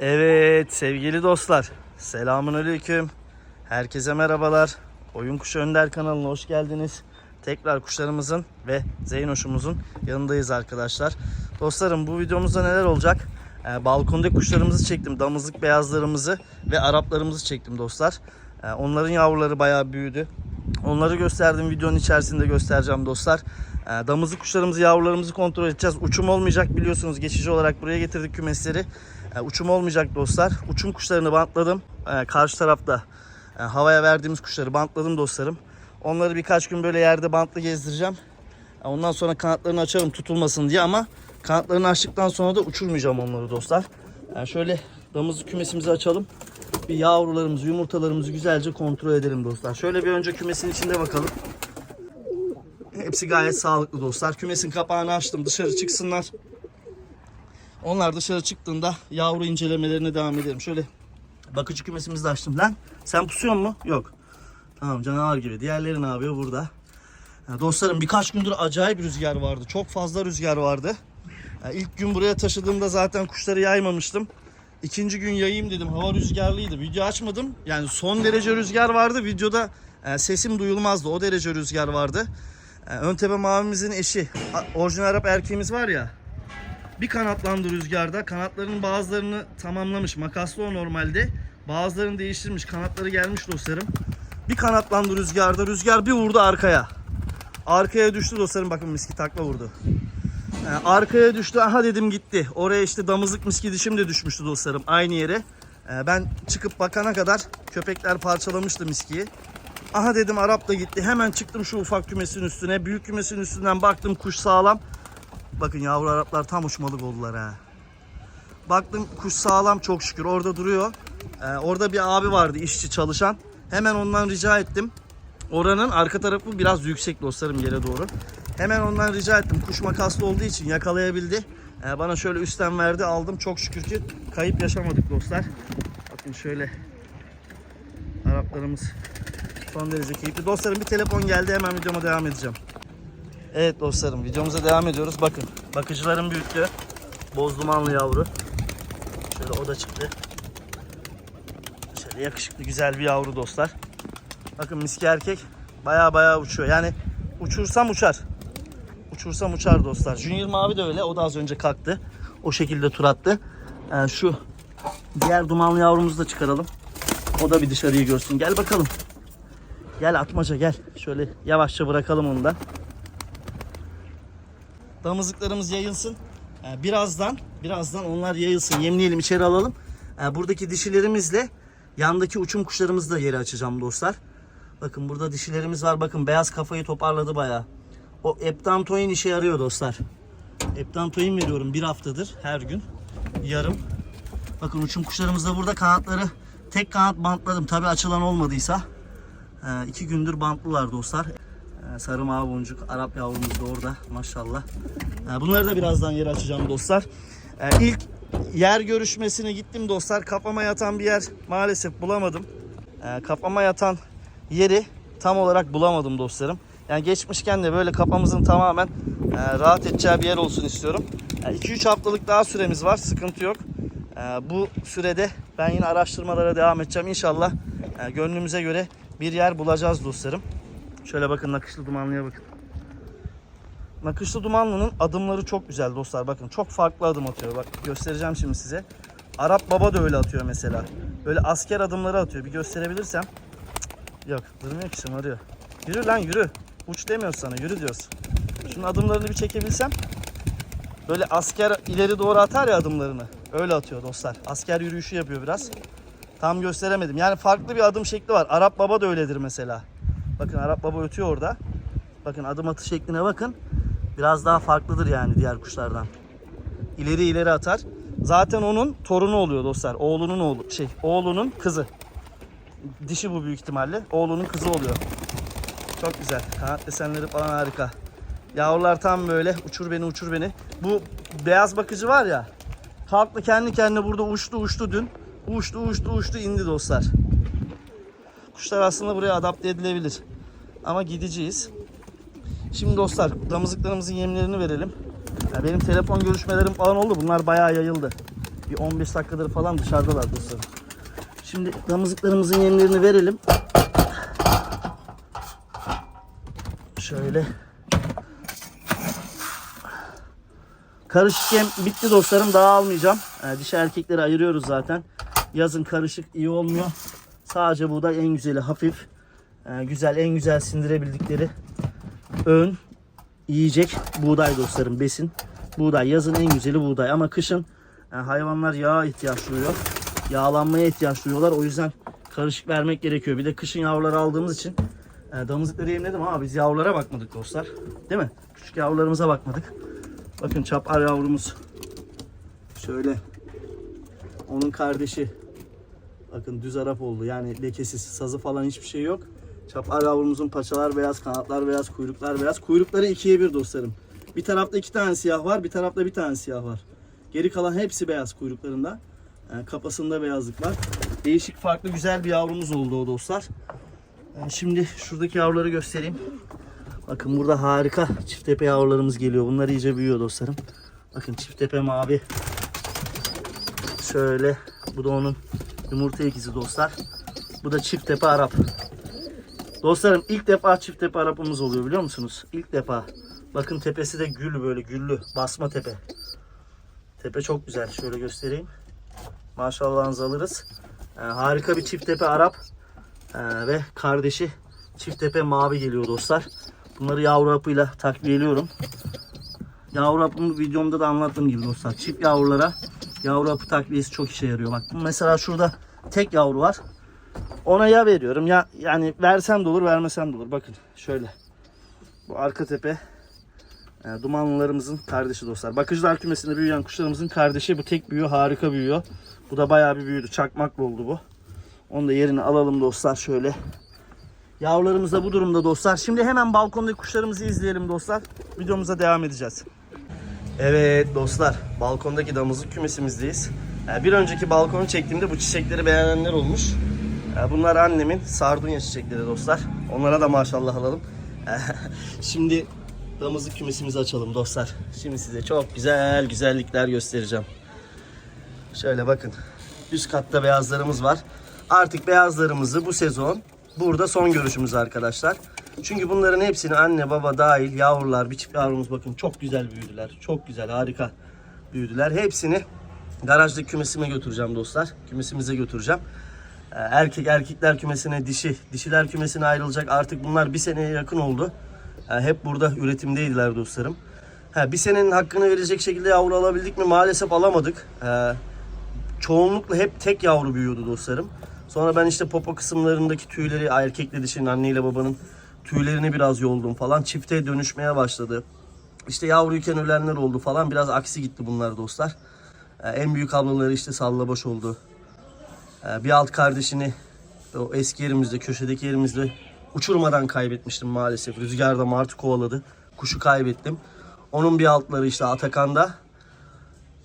Evet sevgili dostlar. Selamun aleyküm. Herkese merhabalar. Oyun Kuşu Önder kanalına hoş geldiniz. Tekrar kuşlarımızın ve Zeynoş'umuzun yanındayız arkadaşlar. Dostlarım bu videomuzda neler olacak? Ee, balkondaki kuşlarımızı çektim. Damızlık beyazlarımızı ve Araplarımızı çektim dostlar. Ee, onların yavruları bayağı büyüdü. Onları gösterdim videonun içerisinde göstereceğim dostlar. Ee, damızlık kuşlarımızı yavrularımızı kontrol edeceğiz. Uçum olmayacak biliyorsunuz geçici olarak buraya getirdik kümesleri. Ee, uçum olmayacak dostlar. Uçum kuşlarını bantladım. Ee, karşı tarafta e, havaya verdiğimiz kuşları bantladım dostlarım. Onları birkaç gün böyle yerde bantlı gezdireceğim. Ondan sonra kanatlarını açarım tutulmasın diye ama kanatlarını açtıktan sonra da uçurmayacağım onları dostlar. Yani şöyle damızlık kümesimizi açalım. Bir yavrularımızı, yumurtalarımızı güzelce kontrol edelim dostlar. Şöyle bir önce kümesin içinde bakalım. Hepsi gayet sağlıklı dostlar. Kümesin kapağını açtım. Dışarı çıksınlar. Onlar dışarı çıktığında yavru incelemelerine devam edelim. Şöyle bakıcı kümesimizi de açtım. Lan sen pusuyor mu? Yok. Tamam canavar gibi. Diğerleri ne yapıyor burada? Ya dostlarım birkaç gündür acayip rüzgar vardı. Çok fazla rüzgar vardı. Ya ilk gün buraya taşıdığımda zaten kuşları yaymamıştım. İkinci gün yayayım dedim. Hava rüzgarlıydı. Video açmadım. Yani son derece rüzgar vardı. Videoda e, sesim duyulmazdı. O derece rüzgar vardı. E, Öntepe mavimizin eşi. Orijinal Arap erkeğimiz var ya. Bir kanatlandı rüzgarda. Kanatlarının bazılarını tamamlamış. Makaslı o normalde. Bazılarını değiştirmiş. Kanatları gelmiş dostlarım. Bir kanatlandı rüzgarda. Rüzgar bir vurdu arkaya. Arkaya düştü dostlarım. Bakın miski takla vurdu. Ee, arkaya düştü. Aha dedim gitti. Oraya işte damızlık miski dişim de düşmüştü dostlarım. Aynı yere. Ee, ben çıkıp bakana kadar köpekler parçalamıştı miskiyi. Aha dedim Arap da gitti. Hemen çıktım şu ufak kümesin üstüne. Büyük kümesin üstünden baktım kuş sağlam. Bakın yavru Araplar tam uçmalık oldular ha. Baktım kuş sağlam çok şükür orada duruyor. Ee, orada bir abi vardı işçi çalışan. Hemen ondan rica ettim. Oranın arka tarafı biraz yüksek dostlarım yere doğru. Hemen ondan rica ettim. Kuş makaslı olduğu için yakalayabildi. Ee, bana şöyle üstten verdi aldım. Çok şükür ki kayıp yaşamadık dostlar. Bakın şöyle Araplarımız son derece keyifli. Dostlarım bir telefon geldi hemen videoma devam edeceğim. Evet dostlarım videomuza devam ediyoruz. Bakın bakıcıların büyüttü. Boz dumanlı yavru. Şöyle o da çıktı. Şöyle yakışıklı güzel bir yavru dostlar. Bakın miski erkek baya baya uçuyor. Yani uçursam uçar. Uçursam uçar dostlar. Junior mavi de öyle. O da az önce kalktı. O şekilde tur attı. Yani şu diğer dumanlı yavrumuzu da çıkaralım. O da bir dışarıyı görsün. Gel bakalım. Gel atmaca gel. Şöyle yavaşça bırakalım onu da. Damızlıklarımız yayılsın. Ee, Birazdan, birazdan onlar yayılsın. Yemleyelim, içeri alalım. Ee, Buradaki dişilerimizle yandaki uçum kuşlarımızı da yeri açacağım dostlar. Bakın burada dişilerimiz var. Bakın beyaz kafayı toparladı bayağı. O Eptantoin işe yarıyor dostlar. Eptantoin veriyorum bir haftadır her gün. Yarım. Bakın uçum kuşlarımız da burada kanatları tek kanat bantladım. Tabi açılan olmadıysa. Ee, iki gündür bantlılar dostlar. Sarı mavi boncuk Arap yavrumuz da orada maşallah. Ee, bunları da birazdan yere açacağım dostlar. Ee, ilk yer görüşmesine gittim dostlar. Kafama yatan bir yer maalesef bulamadım. Ee, kafama yatan yeri tam olarak bulamadım dostlarım. Yani geçmişken de böyle kafamızın tamamen e, rahat edeceği bir yer olsun istiyorum. 2-3 haftalık daha süremiz var. Sıkıntı yok. Bu sürede ben yine araştırmalara devam edeceğim. İnşallah e, gönlümüze göre bir yer bulacağız dostlarım. Şöyle bakın nakışlı dumanlıya bakın. Nakışlı dumanlının adımları çok güzel dostlar. Bakın çok farklı adım atıyor. Bak göstereceğim şimdi size. Arap baba da öyle atıyor mesela. Böyle asker adımları atıyor. Bir gösterebilirsem. Cık, Yok durmuyor ki şımarıyor. Yürü lan yürü. Uç demiyoruz sana yürü diyoruz. Şunun adımlarını bir çekebilsem. Böyle asker ileri doğru atar ya adımlarını. Öyle atıyor dostlar. Asker yürüyüşü yapıyor biraz. Tam gösteremedim. Yani farklı bir adım şekli var. Arap baba da öyledir mesela. Bakın Arap baba ötüyor orada. Bakın adım atış şekline bakın. Biraz daha farklıdır yani diğer kuşlardan. İleri ileri atar. Zaten onun torunu oluyor dostlar. Oğlunun oğlu şey, oğlunun kızı. Dişi bu büyük ihtimalle. Oğlunun kızı oluyor. Çok güzel. Kanat desenleri falan harika. Yavrular tam böyle uçur beni uçur beni. Bu beyaz bakıcı var ya. Kalktı kendi kendine burada uçtu uçtu dün. Uçtu uçtu uçtu indi dostlar. Kuşlar aslında buraya adapte edilebilir. Ama gideceğiz. Şimdi dostlar damızlıklarımızın yemlerini verelim. Ya benim telefon görüşmelerim falan oldu. Bunlar bayağı yayıldı. Bir 15 dakikadır falan dışarıdalar dostlarım. Şimdi damızlıklarımızın yemlerini verelim. Şöyle. Karışık yem bitti dostlarım. Daha almayacağım. Ee, dişi erkekleri ayırıyoruz zaten. Yazın karışık iyi olmuyor. Sadece buğday en güzeli hafif. Ee, güzel en güzel sindirebildikleri ön yiyecek buğday dostlarım besin. Buğday yazın en güzeli buğday ama kışın e, hayvanlar yağa ihtiyaç duyuyor. Yağlanmaya ihtiyaç duyuyorlar. O yüzden karışık vermek gerekiyor. Bir de kışın yavruları aldığımız için e, damızlıkları yemledim ama biz yavrulara bakmadık dostlar. Değil mi? Küçük yavrularımıza bakmadık. Bakın çapar yavrumuz. Şöyle. Onun kardeşi. Bakın düz Arap oldu. Yani lekesiz. Sazı falan hiçbir şey yok. Çapar yavrumuzun paçalar beyaz, kanatlar beyaz, kuyruklar beyaz. Kuyrukları ikiye bir dostlarım. Bir tarafta iki tane siyah var, bir tarafta bir tane siyah var. Geri kalan hepsi beyaz kuyruklarında. Yani kafasında beyazlık var. Değişik farklı güzel bir yavrumuz oldu o dostlar. Yani şimdi şuradaki yavruları göstereyim. Bakın burada harika çift tepe yavrularımız geliyor. Bunlar iyice büyüyor dostlarım. Bakın çift tepe mavi. Şöyle. Bu da onun yumurta ikizi dostlar. Bu da çift tepe Arap. Dostlarım ilk defa çift tepe Arap'ımız oluyor biliyor musunuz? İlk defa. Bakın tepesi de gül böyle güllü. Basma tepe. Tepe çok güzel. Şöyle göstereyim. Maşallahınızı alırız. Ee, harika bir çift tepe Arap. Ee, ve kardeşi çift tepe mavi geliyor dostlar. Bunları yavru hapıyla takviyeliyorum. Yavru hapımı videomda da anlattığım gibi dostlar. Çift yavrulara yavru hapı takviyesi çok işe yarıyor. Bak mesela şurada tek yavru var. Ona ya veriyorum ya yani versem de olur vermesem de olur. Bakın şöyle. Bu arka tepe e, dumanlılarımızın kardeşi dostlar. Bakıcılar kümesinde büyüyen kuşlarımızın kardeşi. Bu tek büyüyor harika büyüyor. Bu da bayağı bir büyüdü. Çakmaklı oldu bu. Onu da yerine alalım dostlar şöyle. Yavrularımız da bu durumda dostlar. Şimdi hemen balkondaki kuşlarımızı izleyelim dostlar. Videomuza devam edeceğiz. Evet dostlar, balkondaki damızlık kümesimizdeyiz. Ee, Bir önceki balkonu çektiğimde bu çiçekleri beğenenler olmuş. Ee, Bunlar annemin sardunya çiçekleri dostlar. Onlara da maşallah alalım. Ee, Şimdi damızlık kümesimizi açalım dostlar. Şimdi size çok güzel güzellikler göstereceğim. Şöyle bakın. Üst katta beyazlarımız var. Artık beyazlarımızı bu sezon burada son görüşümüz arkadaşlar. Çünkü bunların hepsini anne baba dahil yavrular bir çift yavrumuz bakın çok güzel büyüdüler. Çok güzel harika büyüdüler. Hepsini garajdaki kümesime götüreceğim dostlar. Kümesimize götüreceğim. Ee, Erkek erkekler kümesine dişi, dişiler kümesine ayrılacak. Artık bunlar bir seneye yakın oldu. Ee, Hep burada üretimdeydiler dostlarım. Ha, bir senenin hakkını verecek şekilde yavru alabildik mi? Maalesef alamadık. Ee, çoğunlukla hep tek yavru büyüyordu dostlarım. Sonra ben işte popo kısımlarındaki tüyleri erkekle dişinin anneyle babanın tüylerini biraz yoldum falan. Çifte dönüşmeye başladı. İşte yavruyken ölenler oldu falan. Biraz aksi gitti bunlar dostlar. Ee, en büyük ablaları işte sallabaş oldu. Ee, bir alt kardeşini o eski yerimizde, köşedeki yerimizde uçurmadan kaybetmiştim maalesef. Rüzgarda martı kovaladı. Kuşu kaybettim. Onun bir altları işte Atakan'da.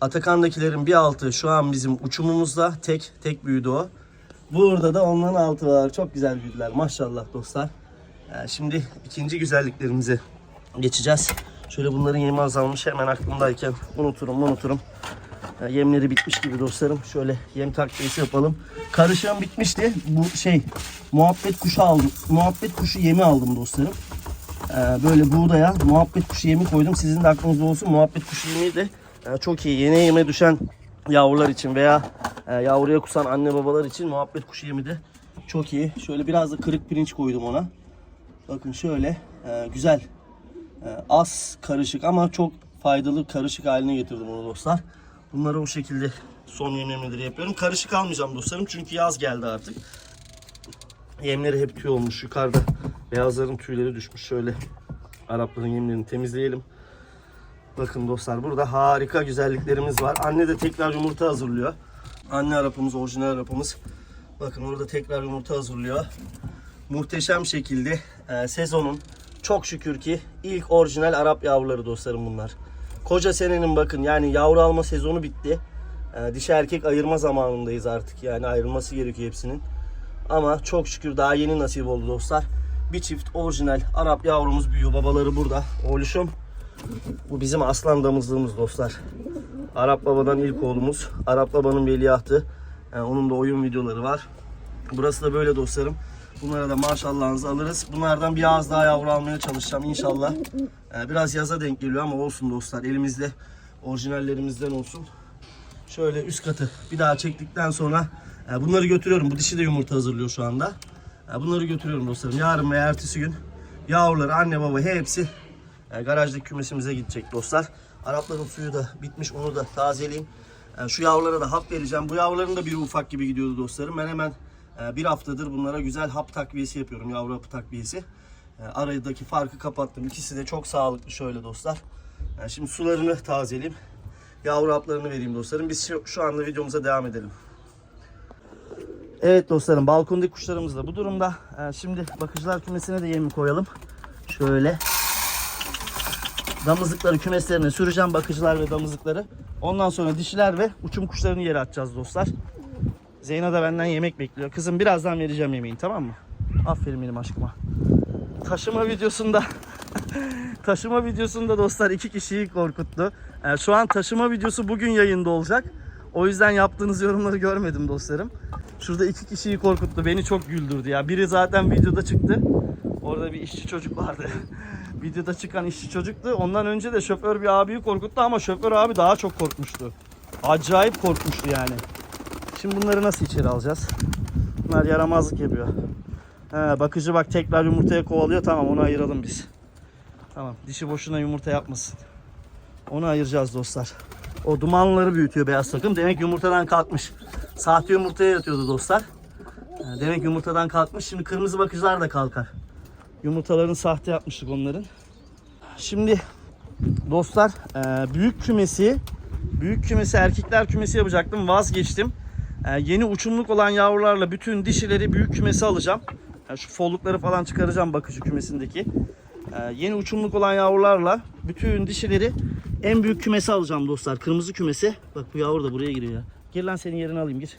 Atakan'dakilerin bir altı şu an bizim uçumumuzda. Tek, tek büyüdü o. Burada da onların altı var. Çok güzel büyüdüler. Maşallah dostlar. Ee, şimdi ikinci güzelliklerimize geçeceğiz. Şöyle bunların yemi azalmış. Hemen aklımdayken unuturum unuturum. Ee, Yemleri bitmiş gibi dostlarım. Şöyle yem takviyesi yapalım. Karışığım bitmişti. Bu şey muhabbet kuşu aldım. Muhabbet kuşu yemi aldım dostlarım. Ee, böyle buğdaya muhabbet kuşu yemi koydum. Sizin de aklınızda olsun. Muhabbet kuşu yemi de e, çok iyi. Yeni yeme düşen yavrular için veya e, yavruya kusan anne babalar için muhabbet kuşu yemi de çok iyi. Şöyle biraz da kırık pirinç koydum ona. Bakın şöyle e, güzel. E, az karışık ama çok faydalı karışık haline getirdim onu dostlar. Bunları o şekilde son yemlemeleri yapıyorum. Karışık almayacağım dostlarım çünkü yaz geldi artık. Yemleri hep tüy olmuş. Yukarıda beyazların tüyleri düşmüş. Şöyle Arapların yemlerini temizleyelim. Bakın dostlar burada harika güzelliklerimiz var. Anne de tekrar yumurta hazırlıyor. Anne Arap'ımız, orijinal Arap'ımız. Bakın orada tekrar yumurta hazırlıyor. Muhteşem şekilde e, sezonun çok şükür ki ilk orijinal Arap yavruları dostlarım bunlar. Koca senenin bakın yani yavru alma sezonu bitti. E, dişi erkek ayırma zamanındayız artık. Yani ayrılması gerekiyor hepsinin. Ama çok şükür daha yeni nasip oldu dostlar. Bir çift orijinal Arap yavrumuz büyüyor. Babaları burada. Oğluşum. Bu bizim aslan damızlığımız dostlar. Arap Baba'dan ilk oğlumuz. Arap Baba'nın veliahtı. Ee, onun da oyun videoları var. Burası da böyle dostlarım. Bunlara da maşallahınızı alırız. Bunlardan bir az daha yavru almaya çalışacağım inşallah. Ee, biraz yaza denk geliyor ama olsun dostlar. Elimizde orijinallerimizden olsun. Şöyle üst katı bir daha çektikten sonra e, bunları götürüyorum. Bu dişi de yumurta hazırlıyor şu anda. E, Bunları götürüyorum dostlarım. Yarın veya ertesi gün yavruları, anne baba hepsi e, garajdaki kümesimize gidecek dostlar. Arapların suyu da bitmiş onu da tazeleyeyim. E, Şu yavrulara da hap vereceğim. Bu yavruların da biri ufak gibi gidiyordu dostlarım. Ben hemen bir haftadır bunlara güzel hap takviyesi yapıyorum. Yavru hapı takviyesi. E, Aradaki farkı kapattım. İkisi de çok sağlıklı şöyle dostlar. E, Şimdi sularını tazeleyeyim. Yavru haplarını vereyim dostlarım. Biz şu, anda videomuza devam edelim. Evet dostlarım balkondaki kuşlarımız da bu durumda. Ee, şimdi bakıcılar kümesine de yemi koyalım. Şöyle. Damızlıkları kümeslerine süreceğim bakıcılar ve damızlıkları. Ondan sonra dişiler ve uçum kuşlarını yere atacağız dostlar. Zeyna da benden yemek bekliyor. Kızım birazdan vereceğim yemeğini tamam mı? Aferin benim aşkıma. Taşıma videosunda taşıma videosunda dostlar iki kişiyi korkuttu. Ee, şu an taşıma videosu bugün yayında olacak. O yüzden yaptığınız yorumları görmedim dostlarım. Şurada iki kişiyi korkuttu. Beni çok güldürdü ya. Biri zaten videoda çıktı. Orada bir işçi çocuk vardı. videoda çıkan işçi çocuktu. Ondan önce de şoför bir abiyi korkuttu ama şoför abi daha çok korkmuştu. Acayip korkmuştu yani. Şimdi bunları nasıl içeri alacağız? Bunlar yaramazlık yapıyor. He, bakıcı bak tekrar yumurtaya kovalıyor. Tamam onu ayıralım biz. Tamam dişi boşuna yumurta yapmasın. Onu ayıracağız dostlar. O dumanları büyütüyor beyaz takım. Demek yumurtadan kalkmış. Sahte yumurtaya yatıyordu dostlar. Demek yumurtadan kalkmış. Şimdi kırmızı bakıcılar da kalkar. Yumurtalarını sahte yapmıştık onların. Şimdi dostlar e, büyük kümesi büyük kümesi erkekler kümesi yapacaktım. Vazgeçtim. E, Yeni uçumluk olan yavrularla bütün dişileri büyük kümesi alacağım. Yani şu follukları falan çıkaracağım bakıcı kümesindeki. Ee, yeni uçumluk olan yavrularla bütün dişileri en büyük kümesi alacağım dostlar. Kırmızı kümesi. Bak bu yavru da buraya giriyor ya. Gir lan senin yerini alayım gir.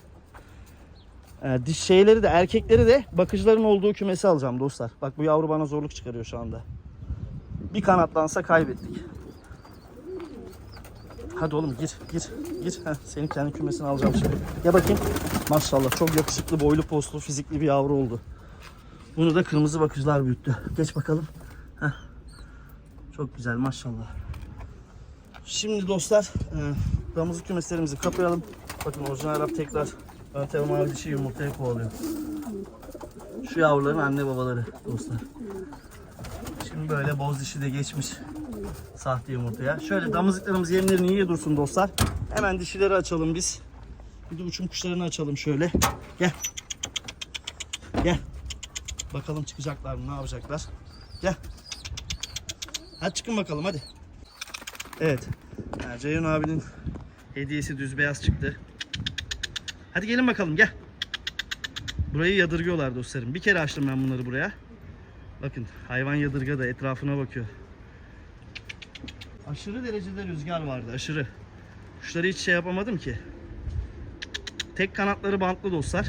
Ee, diş şeyleri de erkekleri de bakıcıların olduğu kümesi alacağım dostlar. Bak bu yavru bana zorluk çıkarıyor şu anda. Bir kanatlansa kaybettik. Hadi oğlum gir gir gir. Heh, senin kendi kümesini alacağım şimdi. Gel bakayım. Maşallah çok yakışıklı boylu postlu fizikli bir yavru oldu. Bunu da kırmızı bakıcılar büyüttü. Geç bakalım. Heh. Çok güzel maşallah. Şimdi dostlar e, damızlık kümeslerimizi kapayalım. Bakın orijinal Arap tekrar Antep mavi dişi yumurtaya kovalıyor. Şu yavruların anne babaları dostlar. Şimdi böyle boz dişi de geçmiş sahte yumurtaya. Şöyle damızlıklarımız yemlerini iyi dursun dostlar. Hemen dişileri açalım biz. Bir de uçum kuşlarını açalım şöyle. Gel. Gel. Bakalım çıkacaklar mı ne yapacaklar. Gel. Hadi çıkın bakalım hadi. Evet. Yani Ceyhun abinin hediyesi düz beyaz çıktı. Hadi gelin bakalım gel. Burayı yadırgıyorlar dostlarım. Bir kere açtım ben bunları buraya. Bakın hayvan yadırga da etrafına bakıyor. Aşırı derecede rüzgar vardı aşırı. Kuşları hiç şey yapamadım ki. Tek kanatları bantlı dostlar.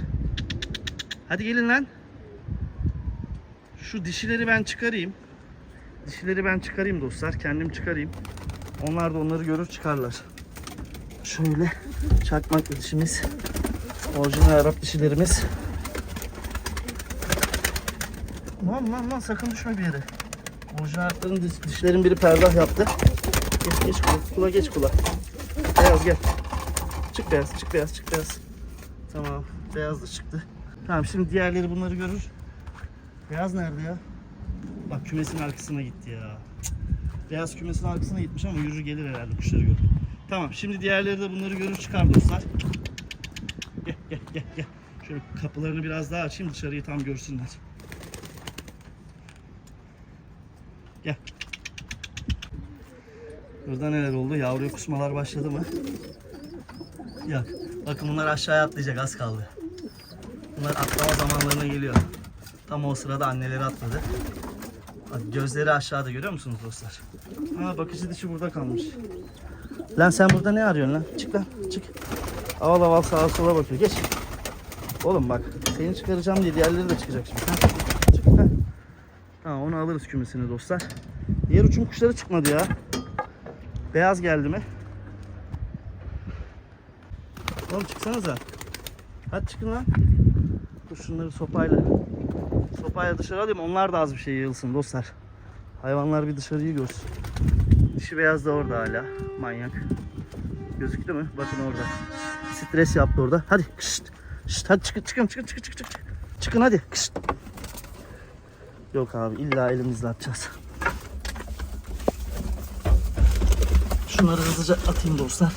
Hadi gelin lan. Şu dişileri ben çıkarayım. Dişileri ben çıkarayım dostlar. Kendim çıkarayım. Onlar da onları görür çıkarlar. Şöyle çakmaklı dişimiz. Orijinal Arap dişilerimiz. Lan lan lan sakın düşme bir yere. Orijinal Arapların diş- dişlerin biri perdah yaptı. Geç geç kula. Kula geç kula. Beyaz gel. Çık beyaz çık beyaz çık beyaz. Tamam beyaz da çıktı. Tamam şimdi diğerleri bunları görür. Beyaz nerede ya? Bak kümesin arkasına gitti ya. Beyaz kümesin arkasına gitmiş ama yürür gelir herhalde kuşları gördü. Tamam şimdi diğerleri de bunları görür çıkar dostlar. Gel gel gel gel. Şöyle kapılarını biraz daha açayım dışarıyı tam görsünler. Gel. Burada neler oldu? Yavruya kusmalar başladı mı? Yok. Bakın bunlar aşağıya atlayacak az kaldı. Bunlar atlama zamanlarına geliyor. Tam o sırada anneleri atladı. Gözleri aşağıda görüyor musunuz dostlar? Ha bakıcı dişi burada kalmış. Lan sen burada ne arıyorsun lan? Çık lan çık. Aval aval sağa sola bakıyor. Geç. Oğlum bak seni çıkaracağım diye diğerleri de çıkacak şimdi. Ha? Çık. Ha. Tamam onu alırız kümesini dostlar. Diğer uçum kuşları çıkmadı ya. Beyaz geldi mi? Oğlum çıksanıza. Hadi çıkın lan. Dur şunları sopayla. Sopayla dışarı alayım onlar da az bir şey yığılsın dostlar. Hayvanlar bir dışarıyı görsün. Dişi beyaz da orada hala. Manyak. Gözüktü mü? Bakın orada. Stres yaptı orada. Hadi. Kışt. Şşt, hadi çıkın çıkın çıkın çıkın çıkın. çıkın. Hadi. Kışt. Yok abi illa elimizle atacağız. Şunları hızlıca atayım dostlar.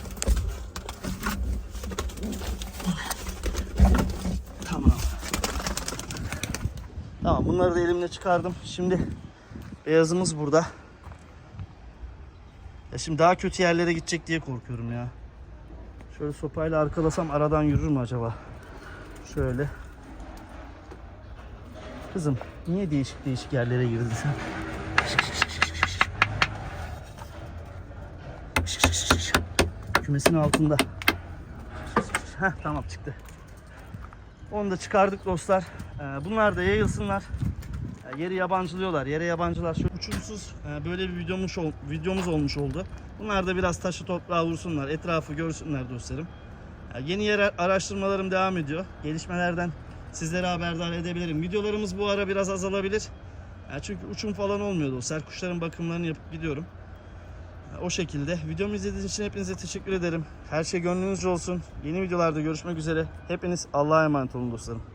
Tamam. Tamam bunları da elimle çıkardım. Şimdi beyazımız burada. Ya şimdi daha kötü yerlere gidecek diye korkuyorum ya. Şöyle sopayla arkalasam aradan yürür mü acaba? Şöyle. Kızım niye değişik değişik yerlere girdin sen? Kümesin altında. Heh tamam çıktı. Onu da çıkardık dostlar. Ee, bunlar da yayılsınlar. Ee, Yeri yabancılıyorlar. Yere yabancılar. Şu uçumsuz e, böyle bir videomuz, videomuz olmuş oldu. Bunlar da biraz taşı toprağa vursunlar. Etrafı görsünler dostlarım. Ee, Yeni yer araştırmalarım devam ediyor. Gelişmelerden sizlere haberdar edebilirim. Videolarımız bu ara biraz azalabilir. Çünkü uçum falan olmuyor dostlar. Kuşların bakımlarını yapıp gidiyorum. O şekilde. Videomu izlediğiniz için hepinize teşekkür ederim. Her şey gönlünüzce olsun. Yeni videolarda görüşmek üzere. Hepiniz Allah'a emanet olun dostlarım.